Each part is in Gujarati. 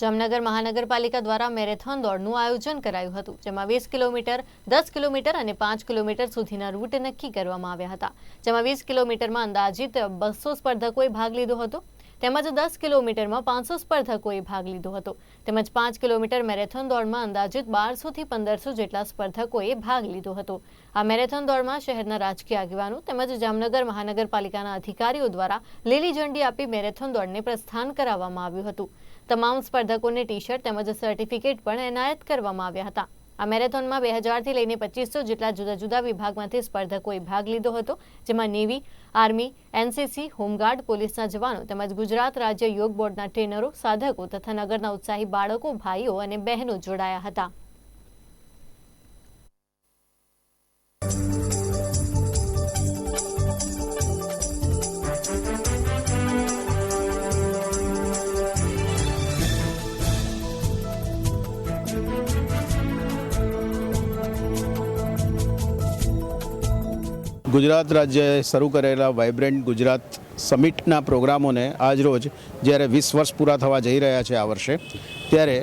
જામનગર મહાનગરપાલિકા દ્વારા મેરેથોન દોડનું આયોજન કરાયું હતું, જેમાં વીસ કિલોમીટર, દસ કિલોમીટર અને પાંચ કિલોમીટર સુધીના રૂટ નક્કી કરવામાં આવ્યા હતા. જેમાં વીસ કિલોમીટરમાં અંદાજિત બસો સ્પર્ધકોએ ભાગ લીધો હતો. તેમજ દસ કિલોમીટરમાં પાંચસો સ્પર્ધકોએ ભાગ લીધો હતો. તેમજ પાંચ કિલોમીટર મેરેથોન દોડમાં અંદાજિત બારસોથી પંદરસો જેટલા સ્પર્ધકોએ ભાગ લીધો હતો. આ મેરેથોન દોડમાં શહેરના રાજકીય આગેવાનો તેમજ જામનગર મહાનગરપાલિકાના અધિકારીઓ દ્વારા લીલી ઝંડી આપી મેરેથોન દોડને પ્રસ્થાન કરાવવામાં આવ્યું હતું. તમામ સ્પર્ધકોને ટી શર્ટ તેમજ સર્ટિફિકેટ પણ એનાયત કરવામાં આવ્યા હતા. આ મેરેથોનમાં બે હજારથી લઈને પચીસો જેટલા જુદા જુદા વિભાગમાંથી સ્પર્ધકોએ ભાગ લીધો હતો, જેમાં નેવી, આર્મી, એનસીસી, હોમગાર્ડ, પોલીસના જવાનો તેમજ ગુજરાત રાજ્ય યોગ બોર્ડના ટ્રેનરો, સાધકો તથા નગરના ઉત્સાહી બાળકો, ભાઈઓ અને બહેનો જોડાયા હતા. ગુજરાત રાજ્યએ શરૂ કરેલા વાઇબ્રન્ટ ગુજરાત સમિટના પ્રોગ્રામોને આજરોજ જ્યારે વીસ વર્ષ પૂરા થવા જઈ રહ્યા છે આ વર્ષે, ત્યારે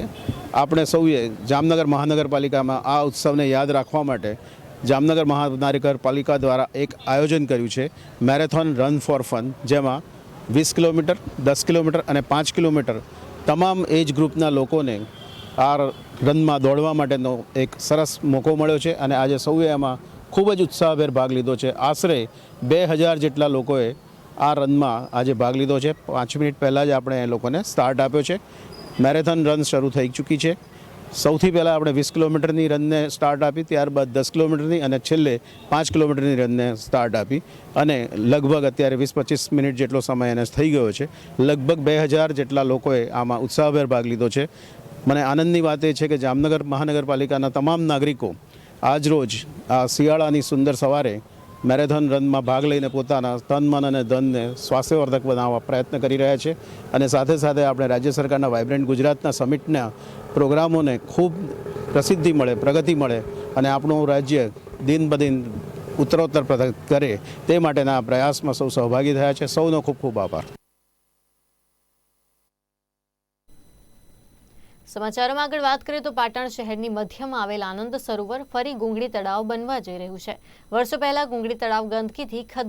આપણે સૌએ જામનગર મહાનગરપાલિકામાં આ ઉત્સવને યાદ રાખવા માટે જામનગર મહાનગરપાલિકા દ્વારા એક આયોજન કર્યું છે, મેરેથોન રન ફોર ફન, જેમાં વીસ કિલોમીટર, દસ કિલોમીટર અને પાંચ કિલોમીટર તમામ એજ ગ્રુપના લોકોને આ રનમાં દોડવા માટેનો એક સરસ મોકો મળ્યો છે અને આજે સૌએ એમાં ખૂબ જ ઉત્સાહભેર ભાગ લીધો છે. આશરે બે હજાર જેટલા લોકોએ આ રનમાં આજે ભાગ લીધો છે. પાંચ મિનિટ પહેલાં જ આપણે એ લોકોને સ્ટાર્ટ આપ્યો છે. મેરેથોન રન શરૂ થઈ ચૂકી છે. સૌથી પહેલાં આપણે વીસ કિલોમીટરની રનને સ્ટાર્ટ આપી, ત્યારબાદ દસ કિલોમીટરની અને છેલ્લે પાંચ કિલોમીટરની રનને સ્ટાર્ટ આપી. અને લગભગ અત્યારે વીસ પચીસ મિનિટ જેટલો સમય એને થઈ ગયો છે. લગભગ બે હજાર જેટલા લોકોએ આમાં ઉત્સાહભેર ભાગ લીધો છે. મને આનંદની વાત એ છે કે જામનગર મહાનગરપાલિકાના તમામ નાગરિકો આજરોજ આ શિયાળાની સુંદર સવારે મેરેથોન રનમાં ભાગ લઈને પોતાના તન, મન અને ધનને સ્વાસ્થ્યવર્ધક બનાવવા પ્રયત્ન કરી રહ્યા છે. અને સાથે સાથે આપણે રાજ્ય સરકારના વાઇબ્રન્ટ ગુજરાતના સમિટના પ્રોગ્રામોને ખૂબ પ્રસિદ્ધિ મળે, પ્રગતિ મળે અને આપણું રાજ્ય દિન બદિન ઉત્તરોત્તર કરે તે માટેના પ્રયાસમાં સૌ સહભાગી થયા છે. સૌનો ખૂબ ખૂબ આભાર. સમાચારોમાં આગળ વાત કરીએ તો પાટણ શહેરની મધ્યમાં આવેલ આનંદ સરોવર ફરી ગુંગળી તળાવ બનવા જઈ રહ્યું છે. વર્ષો પહેલા ગુંગળી તળાવ ગંદકીથી